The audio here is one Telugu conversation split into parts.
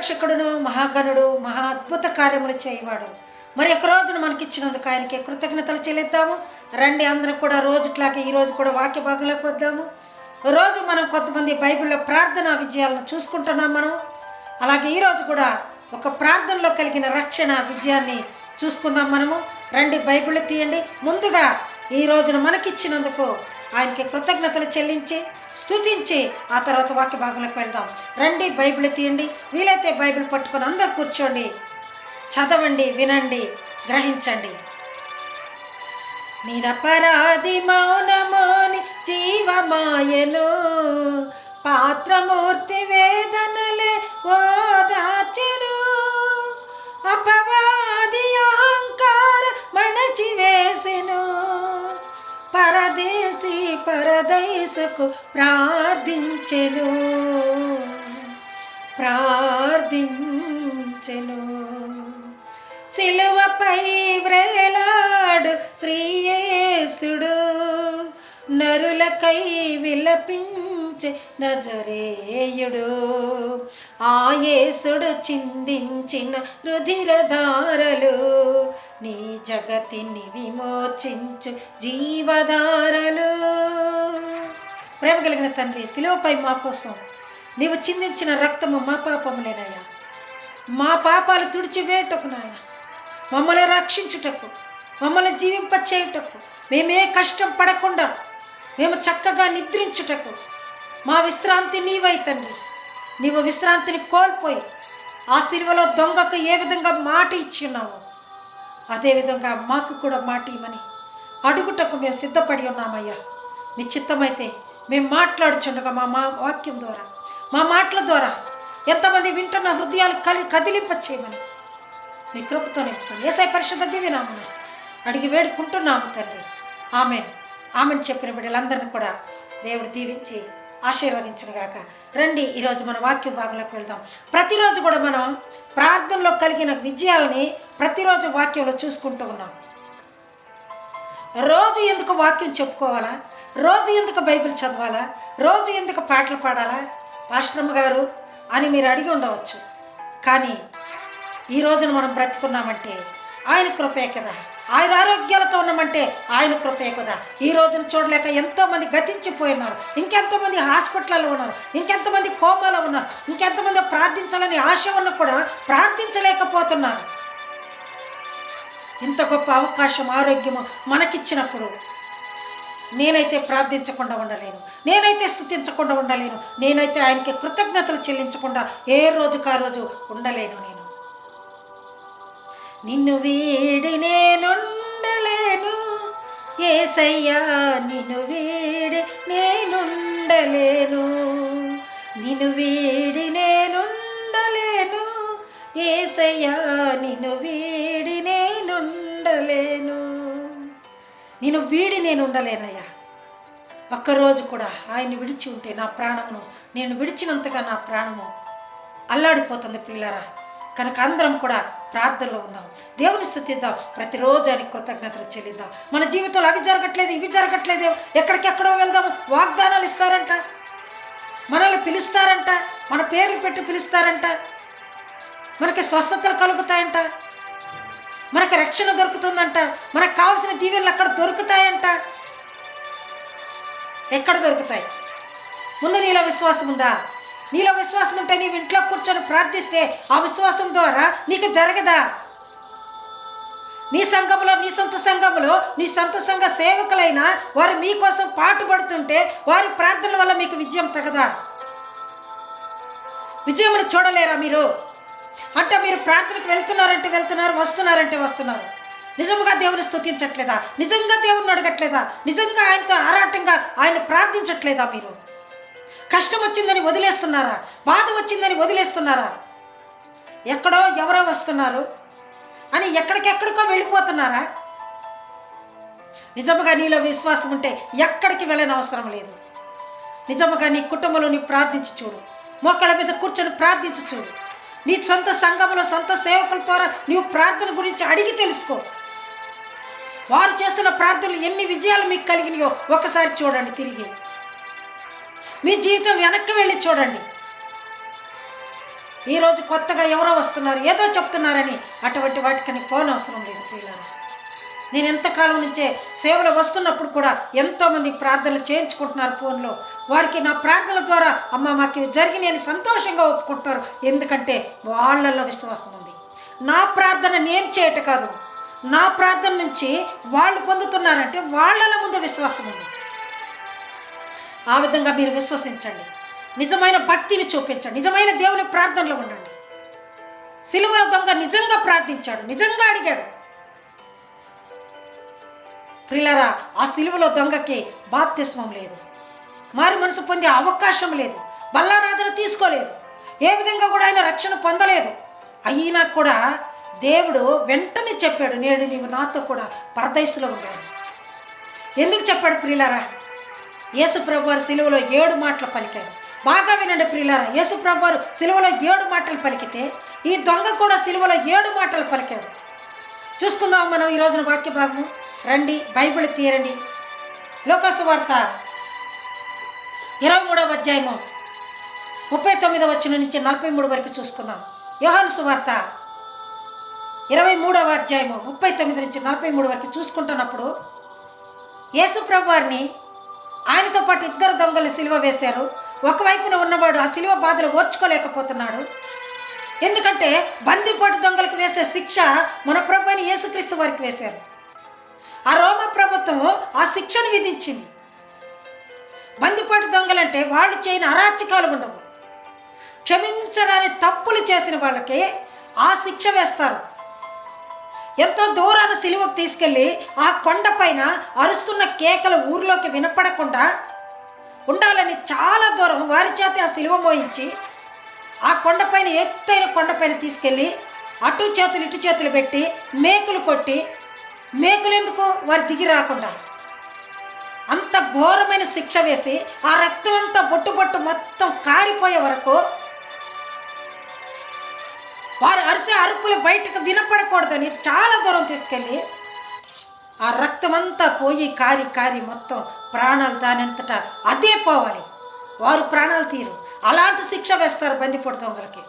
రక్షకుడును మహాగణుడు మహా అద్భుత కార్యములు చేయవాడు. మరి ఒక రోజును మనకిచ్చినందుకు ఆయనకి కృతజ్ఞతలు చెల్లిద్దాము. రండి అందరం కూడా రోజుట్లాగే ఈరోజు కూడా వాక్య భాగంలోకి వద్దాము. రోజు మనం కొంతమంది బైబిల్లో ప్రార్థన విజయాలను చూసుకుంటున్నాం మనం. అలాగే ఈరోజు కూడా ఒక ప్రార్థనలో కలిగిన రక్షణ విజయాన్ని చూసుకుందాం మనము. రండి బైబిల్ తీయండి. ముందుగా ఈ రోజున మనకిచ్చినందుకు ఆయనకి కృతజ్ఞతలు చెల్లించి స్థుతించి ఆ తర్వాత వాక్య భాగంలోకి వెళ్దాం. రండి బైబిల్ తీయండి. వీలైతే బైబిల్ పట్టుకొని అందరు కూర్చోండి. చదవండి వినండి గ్రహించండి. నిరపరాధి మౌనమోని జీవమాయను పాత్రమూర్తి వేదనలే ఓ శ్రీ పరదైసకు ప్రార్థించెను. ప్రార్థించెను. సిలువపై వ్రేలాడు శ్రీయేసుడు. నరులకై విలపించే నజరేయుడు. ఆయేసుడు చిందించిన రుధిరధారలు. నీ జగతిని విమోచించు జీవధారలు. ప్రేమ కలిగిన తండ్రి శిలువపై మా కోసం నీవు చిందించిన రక్తము మా పాపములేనయ్యా. మా పాపాలు తుడిచివేటకు నాయన. మమ్మల్ని రక్షించుటకు మమ్మల్ని జీవింపచేయుటకు మేమే కష్టం పడకుండా మేము చక్కగా నిద్రించుటకు మా విశ్రాంతి నీవై తండ్రి. నీవు విశ్రాంతిని కోల్పోయి ఆ సిలువలో దొంగకు ఏ విధంగా మాట ఇచ్చి ఉన్నావు అదేవిధంగా మాకు కూడా మాట ఇవ్వమని అడుగుటకు మేము సిద్ధపడి ఉన్నామయ్యా. మీ చిత్తమైతే మేము మాట్లాడుచుండగా మా మా వాక్యం ద్వారా మా మాటల ద్వారా ఎంతమంది వింటున్న హృదయాలు కలి కదిలింప చేయమని మీ కృపతో నింపుతాను ఏసై పరిశుద్ధ దివ్యనామని అడిగి వేడుకుంటున్నాము తండ్రి. ఆమె ఆమెను చెప్పిన బిడ్డలందరినీ కూడా దేవుడు దీవించి ఆశీర్వదించనుగాక. రండి ఈరోజు మన వాక్య భాగంలోకి వెళ్దాం. ప్రతిరోజు కూడా మనం ప్రార్థనలో కలిగిన విజయాలని ప్రతిరోజు వాక్యంలో చూసుకుంటూ ఉన్నాం. రోజు ఎందుకు వాక్యం చెప్పుకోవాలా? రోజు ఎందుకు బైబిల్ చదవాలా? రోజు ఎందుకు పాటలు పాడాలా? పాశ్రమ గారు అని మీరు అడిగి ఉండవచ్చు. కానీ ఈ రోజున మనం బ్రతుకున్నామంటే ఆయన కృపే కదా. ఆయన ఆరోగ్యాలతో ఉన్నామంటే ఆయన కృపే కదా. ఈ రోజున చూడలేక ఎంతోమంది గతించిపోయినారు. ఇంకెంతోమంది హాస్పిటల్లో ఉన్నారు. ఇంకెంతమంది కోమాలో ఉన్నారు. ఇంకెంతమంది ప్రార్థించాలని ఆశ ఉన్న కూడా ప్రార్థించలేకపోతున్నారు. ఇంత గొప్ప అవకాశం ఆరోగ్యము మనకిచ్చినప్పుడు నేనైతే ప్రార్థించకుండా ఉండలేను. నేనైతే స్థుతించకుండా ఉండలేను. నేనైతే ఆయనకి కృతజ్ఞతలు చెల్లించకుండా ఏ రోజుకు ఆ రోజు ఉండలేను నేను. నిన్ను వీడి నేనుండలేను. ఏసయ్యా నిన్ను వీడి నేనుండలేను. నిన్ను వీడి నేనుండలేను. ఏసయ్యా నిన్ను వీడి నేనుండలేను. నేను వీడి నేను ఉండలేనయ్యా ఒక్కరోజు కూడా ఆయన్ని విడిచి ఉంటే నా ప్రాణమును నేను విడిచినంతగా నా ప్రాణము అల్లాడిపోతుంది పిల్లరా కనుక అందరం కూడా ప్రార్థనలో ఉందాం దేవుని స్థుతిద్దాం. ప్రతిరోజు ఆయన కృతజ్ఞతలు చెల్లిద్దాం. మన జీవితంలో అవి జరగట్లేదు ఇవి జరగట్లేదు. ఎక్కడికెక్కడో వెళ్దాము వాగ్దానాలు ఇస్తారంట. మనల్ని పిలుస్తారంట. మన పేర్లు పెట్టి పిలుస్తారంట. మనకి స్వస్థతలు కలుగుతాయంట. మనకి రక్షణ దొరుకుతుందంట. మనకు కావాల్సిన దీవెనలు అక్కడ దొరుకుతాయంట. ఎక్కడ దొరుకుతాయి? ముందు నీలో విశ్వాసం ఉందా? నీలో విశ్వాసం ఉంటే నీవు ఇంట్లో కూర్చొని ప్రార్థిస్తే ఆ విశ్వాసం ద్వారా నీకు జరగదా? నీ సంఘములో నీ సొంత సంఘములో నీ సొంత సంఘ సేవకులైన వారు మీకోసం పాటుపడుతుంటే వారి ప్రార్థనల వల్ల మీకు విజయం తగదా? విజయమును చూడలేరా మీరు? అంటే మీరు ప్రార్థనకు వెళ్తున్నారంటే వెళ్తున్నారు వస్తున్నారంటే వస్తున్నారు. నిజంగా దేవుని స్థుతించట్లేదా నిజంగా దేవుని అడగట్లేదా? నిజంగా ఆయనతో ఆరాటంగా ఆయన ప్రార్థించట్లేదా మీరు? కష్టం వచ్చిందని వదిలేస్తున్నారా? బాధ వచ్చిందని వదిలేస్తున్నారా? ఎక్కడో ఎవరో వస్తున్నారు అని ఎక్కడికెక్కడికో వెళ్ళిపోతున్నారా? నిజముగా నీలో విశ్వాసం ఉంటే ఎక్కడికి వెళ్ళని అవసరం లేదు. నిజముగా నీ కుటుంబంలో నీ ప్రార్థించి చూడు. మోకాళ్ళ మీద కూర్చొని ప్రార్థించి చూడు. నీ సొంత సంఘంలో సొంత సేవకుల ద్వారా నీవు ప్రార్థన గురించి అడిగి తెలుసుకో. వారు చేస్తున్న ప్రార్థనలు ఎన్ని విజయాలు మీకు కలిగినాయో ఒకసారి చూడండి తిరిగి. మీ జీవితం వెనక్కి వెళ్ళి చూడండి. ఈరోజు కొత్తగా ఎవరో వస్తున్నారు ఏదో చెప్తున్నారని అటువంటి వాటికని అవసరం లేదు పిల్లలు నేను ఎంతకాలం నుంచే సేవలు వస్తున్నప్పుడు కూడా ఎంతోమంది ప్రార్థనలు చేయించుకుంటున్నారు ఫోన్లో. వారికి నా ప్రార్థనల ద్వారా అమ్మ మాకు జరిగి నేను సంతోషంగా ఒప్పుకుంటున్నారు. ఎందుకంటే వాళ్ళల్లో విశ్వాసం ఉంది. నా ప్రార్థన నేను చేయట కాదు. నా ప్రార్థన నుంచి వాళ్ళు పొందుతున్నారంటే వాళ్ళలో ముందు విశ్వాసం ఉంది. ఆ విధంగా మీరు విశ్వసించండి. నిజమైన భక్తిని చూపించండి. నిజమైన దేవుని ప్రార్థనలో ఉండండి. సిలువల దొంగ నిజంగా ప్రార్థించాడు. నిజంగా అడిగాడు. ప్రిలరా ఆ సిలువలో దొంగకి బాప్తిస్మం లేదు. మారు మనసు పొందే అవకాశం లేదు. బల్లానాథను తీసుకోలేదు. ఏ విధంగా కూడా ఆయన రక్షణ పొందలేదు. అయినా కూడా దేవుడు వెంటనే చెప్పాడు నేడు నీవు నాతో కూడా పరదయసులో ఉన్నాను ఎందుకు చెప్పాడు ప్రిలరా? యేసుప్రభు వారు సిలువలో ఏడు మాటలు పలికారు. బాగా వినండి ప్రియులారా యేసుప్రభు వారు సిలువలో ఏడు మాటలు పలికితే ఈ దొంగ కూడా సిలువలో ఏడు మాటలు పలికాడు. చూసుకుందాం మనం ఈ రోజున వాక్య భాగము రండి బైబిల్ తీరండి. లోకాసు వార్త ఇరవై మూడవ అధ్యాయము ముప్పై తొమ్మిదవ వచ్చిన నుంచి నలభై మూడు వరకు చూసుకుందాం యోహాను సువార్త ఇరవై మూడవ అధ్యాయము ముప్పై తొమ్మిది నుంచి నలభై మూడు వరకు చూసుకుంటున్నప్పుడు యేసుప్రభు వారిని ఆయనతో పాటు ఇద్దరు దొంగలు సిలువ వేశారు. ఒకవైపున ఉన్నవాడు ఆ సిలువ బాధలు ఓర్చుకోలేకపోతున్నాడు. ఎందుకంటే బందిపోటు దొంగలకు వేసే శిక్ష మన ప్రభు అని యేసుక్రీస్తు వారికి వేశారు. ఆ రోమ ప్రభుత్వం ఆ శిక్షను విధించింది. బందిపోటు దొంగలంటే వాళ్ళు చేయని అరాచకాలు ఉండవు. క్షమించరాని తప్పులు చేసిన వాళ్ళకి ఆ శిక్ష వేస్తారు. ఎంతో దూరాన సిలువకు తీసుకెళ్ళి ఆ కొండపైన అరుస్తున్న కేకలు ఊర్లోకి వినపడకుండా ఉండాలని చాలా దూరం వారి చేత ఆ సిలువ మోయించి ఆ కొండపైన ఎత్తైన కొండపైన తీసుకెళ్ళి అటు చేతులు ఇటు చేతులు పెట్టి మేకులు కొట్టి మేకులు ఎందుకు వారు దిగి రాకుండా? అంత ఘోరమైన శిక్ష వేసి ఆ రక్తం అంతా బొట్టు బొట్టు మొత్తం కారిపోయే వరకు వారు అరిసే అరుపులు బయటకు వినపడకూడదని చాలా దూరం తీసుకెళ్ళి ఆ రక్తం అంతా పోయి కారి కారి మొత్తం ప్రాణాలు దానంతటా అదే పోవాలి. వారు ప్రాణాలు తీరు. అలాంటి శిక్ష వేస్తారు బందిపోటు దొంగలకి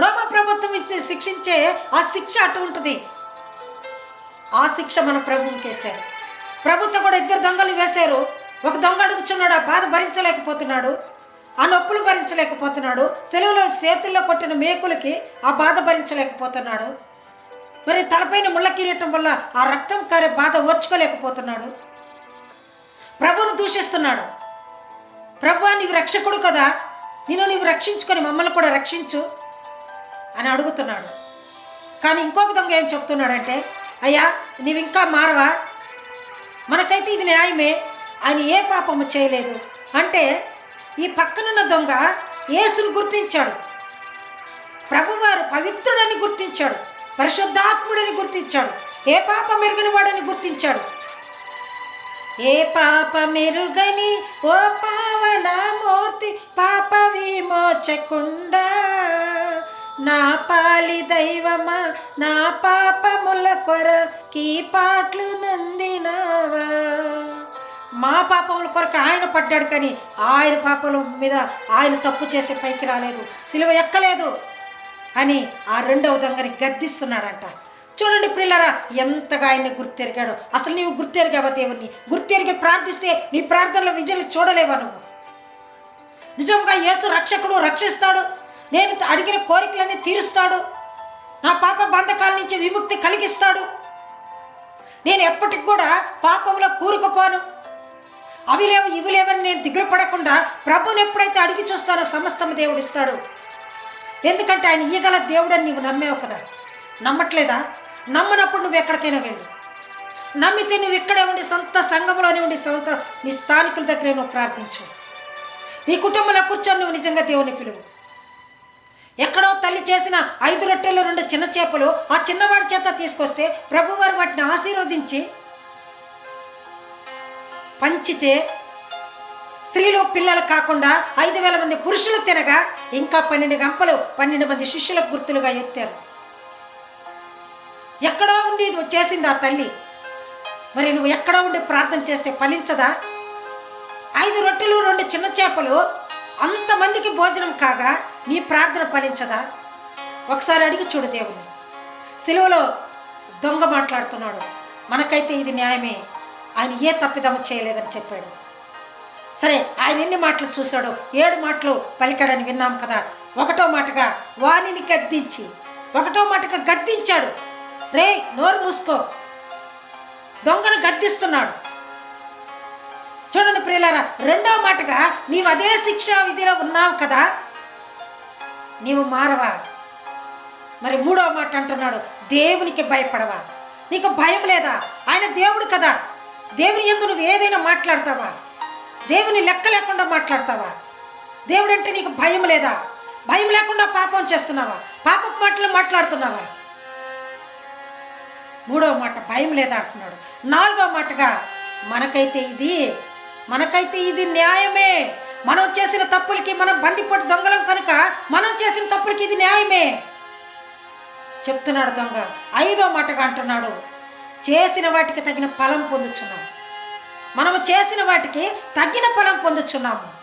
రోమ ప్రభుత్వం ఇచ్చి శిక్షించే ఆ శిక్ష అటు ఉంటుంది. ఆ శిక్ష మన ప్రభువుకి వేశారు. ప్రభుత్వం కూడా ఇద్దరు దొంగలు వేశారు. ఒక దొంగ అడుగుచున్నాడు ఆ బాధ భరించలేకపోతున్నాడు. ఆ నొప్పులు భరించలేకపోతున్నాడు. సెలవులో చేతుల్లో కొట్టిన మేకులకి ఆ బాధ భరించలేకపోతున్నాడు. మరి తలపైన ముళ్ళ కిరీటం వల్ల ఆ రక్తం కారే బాధ ఓర్చుకోలేకపోతున్నాడు. ప్రభువును దూషిస్తున్నాడు. ప్రభు నీవు రక్షకుడు కదా. నిన్ను నీవు రక్షించుకొని మమ్మల్ని కూడా రక్షించు అని అడుగుతున్నాడు. కానీ ఇంకొక దొంగ ఏం చెప్తున్నాడంటే అయ్యా నీవు ఇంకా మారవా? మనకైతే ఇది న్యాయమే. ఆయన ఏ పాపము చేయలేదు. అంటే ఈ పక్కనున్న దొంగ యేసును గుర్తించాడు. ప్రభువారు పవిత్రుడని గుర్తించాడు. పరిశుద్ధాత్ముడని గుర్తించాడు. ఏ పాప మెరుగని వాడని గుర్తించాడు. ఏ పాప మెరుగని ఓ పావనమూర్తి పాప విమోచకుండా నా పాలి దైవమా నా పాపముల కొరకి పాటలు నందినావా? మా పాపముల కొరకు ఆయన పడ్డాడు కానీ ఆయన పాపల మీద ఆయన తప్పు చేస్తే పైకి రాలేదు. సిలువ ఎక్కలేదు. అని ఆ రెండవ దొంగని గద్దిస్తున్నాడంట. చూడండి పిల్లరా ఎంతగా ఆయన్ని గుర్తెరిగాడు. అసలు నీవు గుర్తెరిగావా దేవుణ్ణి? గుర్తెరిగి ప్రార్థిస్తే నీ ప్రార్థనలో విజయం చూడలేవా నువ్వు? నిజంగా యేసు రక్షకుడు రక్షిస్తాడు. నేను అడిగిన కోరికలన్నీ తీరుస్తాడు. నా పాప బంధకాల నుంచి విముక్తి కలిగిస్తాడు. నేను ఎప్పటికి కూడా పాపంలో కూరుకుపోను. అవి లేవు ఇవి లేవని నేను దిగులు పడకుండా ప్రభుని ఎప్పుడైతే అడిగి చూస్తారో సమస్తము దేవుడు ఇస్తాడు. ఎందుకంటే ఆయన ఈగల దేవుడని నీవు నమ్మేవు కదా. నమ్మట్లేదా? నమ్మనప్పుడు నువ్వు ఎక్కడికైనా వెళ్ళు. నమ్మితే నువ్వు ఇక్కడే ఉండి సొంత సంఘంలోనే ఉండి సొంత నీ స్థానికుల దగ్గరే నువ్వు ప్రార్థించు. నీ కుటుంబంలో కూర్చొని నువ్వు నిజంగా దేవుని పిలువు. ఎక్కడో తల్లి చేసిన ఐదు రొట్టెలు రెండు చిన్న చేపలు ఆ చిన్నవాడి చేత తీసుకొస్తే ప్రభువారు వాటిని ఆశీర్వదించి పంచితే స్త్రీలు పిల్లలు కాకుండా ఐదు వేల మంది పురుషులు తినగా ఇంకా పన్నెండు గంపలు పన్నెండు మంది శిష్యులకు గుర్తులుగా ఎత్తారు. ఎక్కడో ఉండి చేసింది ఆ తల్లి? మరి నువ్వు ఎక్కడో ఉండి ప్రార్థన చేస్తే ఫలించదా? ఐదు రొట్టెలు రెండు చిన్న చేపలు అంతమందికి భోజనం కాగా నీ ప్రార్థన ఫలించదా? ఒకసారి అడిగి చూడు దేవుని సెలవులో దొంగ మాట్లాడుతున్నాడు. మనకైతే ఇది న్యాయమే. ఆయన ఏ తప్పిదము చేయలేదని చెప్పాడు. సరే ఆయన ఎన్ని మాటలు చూశాడో ఏడు మాటలు పలికాడని విన్నాం కదా. ఒకటో మాటగా వాణిని గద్దించి ఒకటో మాటగా గద్దించాడు. రే నోరు మూసుకో. దొంగను గద్దిస్తున్నాడు. చూడండి ప్రియులారా రెండో మాటగా నీవు అదే శిక్షా విధిలో ఉన్నావు కదా. నీవు మారవా? మరి మూడో మాట అంటున్నాడు దేవునికి భయపడవా? నీకు భయం లేదా? ఆయన దేవుడు కదా. దేవుని ఎందు నువ్వు ఏదైనా మాట్లాడతావా? దేవుని లెక్క లేకుండా మాట్లాడతావా? దేవుడు అంటే నీకు భయం లేదా? భయం లేకుండా పాపం చేస్తున్నావా? పాపపు మాటలు మాట్లాడుతున్నావా? మూడవ మాట భయం లేదా అంటున్నాడు. నాలుగో మాటగా మనకైతే ఇది మనకైతే ఇది న్యాయమే. మనం చేసిన తప్పులకి మనం బందిపోటు దొంగలం కనుక మనం చేసిన తప్పులకి ఇది న్యాయమే. చెప్తున్నాడు దొంగ. ఐదో మాటగా అంటున్నాడు. చేసిన వాటికి తగిన ఫలం పొందుచున్నాం. మనము చేసిన వాటికి తగిన ఫలం పొందుచున్నాము.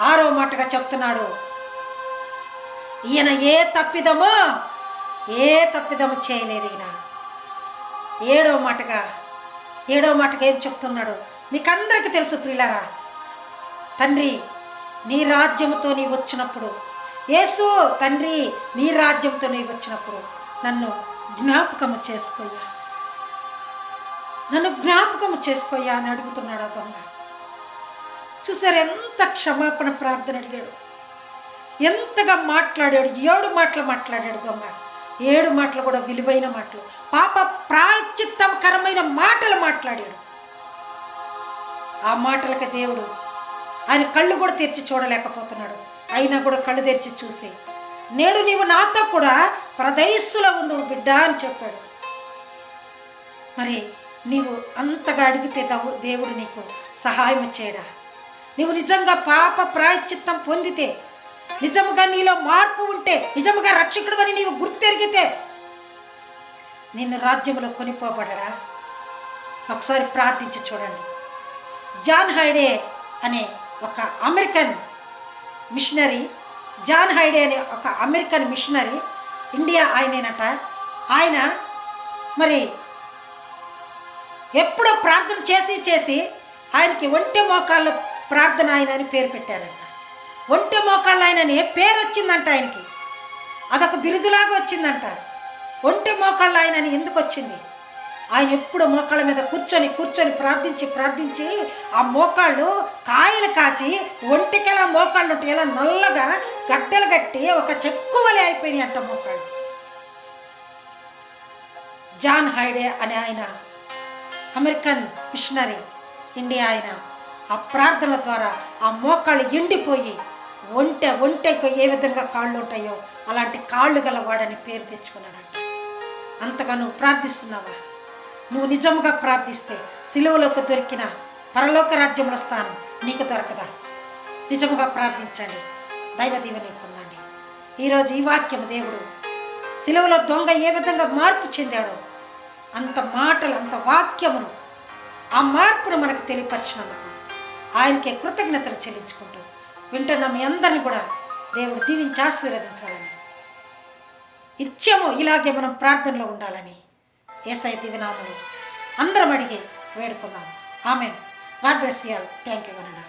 ఆరో మాటగా చెప్తున్నాడు. ఈయన ఏ తప్పిదమో ఏ తప్పిదము చేయలేదు ఈయన. ఏడో మాటగా ఏడో మాటగా ఏం చెప్తున్నాడు? మీకందరికీ తెలుసు ప్రియులారా తండ్రి నీ రాజ్యంతో నీ వచ్చినప్పుడు యేసు తండ్రి నీ రాజ్యంతో నీ వచ్చినప్పుడు నన్ను జ్ఞాపకము చేసుకోయ్యా నన్ను జ్ఞాపకం చేసుకోయ్యా అని అడుగుతున్నాడు ఆ దొంగ. చూసారు ఎంత క్షమాపణ ప్రార్థన అడిగాడు. ఎంతగా మాట్లాడాడు ఏడు మాటలు మాట్లాడాడు దొంగ. ఏడు మాటలు కూడా విలువైన మాటలు. పాప ప్రాచిత్తకరమైన మాటలు మాట్లాడాడు. ఆ మాటలకి దేవుడు ఆయన కళ్ళు కూడా తెరిచి చూడలేకపోతున్నాడు. అయినా కూడా కళ్ళు తెరిచి చూసి నేడు నీవు నాతో కూడా ప్రదయస్సులో ఉండు బిడ్డ అని చెప్పాడు. మరి నీవు అంతగా అడిగితే దేవుడు నీకు సహాయం చేయడా? నీవు నిజంగా పాప ప్రాయశ్చిత్తం పొందితే నిజముగా నీలో మార్పు ఉంటే నిజముగా రక్షకుడు అని నీవు గుర్తెరిగితే నిన్ను రాజ్యంలో కొనిపోబడరా ఒకసారి ప్రార్థించి చూడండి. జాన్ హైడే అనే ఒక అమెరికన్ మిషనరీ జాన్ హైడే అనే ఒక అమెరికన్ మిషనరీ ఇండియా ఆయనేనట. ఆయన మరి ఎప్పుడో ప్రార్థన చేసి చేసి ఆయనకి ఒంటె మోకాళ్ళ ప్రార్థన ఆయన అని పేరు పెట్టారంట. ఒంటె మోకాళ్ళ ఆయన అని పేరు వచ్చిందంట ఆయనకి. అదొక బిరుదులాగా వచ్చిందంట. ఒంటె మోకాళ్ళ ఆయన అని ఎందుకు వచ్చింది? ఆయన ఎప్పుడు మోకాళ్ళ మీద కూర్చొని కూర్చొని ప్రార్థించి ప్రార్థించి ఆ మోకాళ్ళు కాయలు కాచి ఒంటికెలా మోకాళ్ళు ఉంటాయి ఇలా నల్లగా గడ్డలు కట్టి ఒక చెక్కువలే అయిపోయినాయి అంట మోకాళ్ళు. జాన్ హైడే అనే ఆయన అమెరికన్ మిషనరీ ఇండియా ఆయన ఆ ప్రార్థనల ద్వారా ఆ మోకాళ్ళు ఎండిపోయి ఒంటె ఒంటెకు ఏ విధంగా కాళ్ళు ఉంటాయో అలాంటి కాళ్ళు గలవాడని పేరు తెచ్చుకున్నాడంట. అంతగా నువ్వు ప్రార్థిస్తున్నావా? నువ్వు నిజముగా ప్రార్థిస్తే సిలువలోకి దొరికిన పరలోక రాజ్యంలో స్థానం నీకు దొరకదా? నిజముగా ప్రార్థించండి. దైవ దీవెని పొందండి. ఈరోజు ఈ వాక్యం దేవుడు సిలువలో దొంగ ఏ విధంగా మార్పు చెందాడో అంత మాటలు అంత వాక్యమును ఆ మార్పును మనకు తెలియపరిచినందుకు ఆయనకే కృతజ్ఞతలు చెల్లించుకుంటూ వింటున్న మీ అందరిని కూడా దేవుడు దీవించి ఆశీర్వదించాలని. ఇచ్చేమో ఇలాగే మనం ప్రార్థనలో ఉండాలని ఏసై దివినామని అందరం అడిగి వేడుకుందాం. ఆమె God bless you thank you వనడా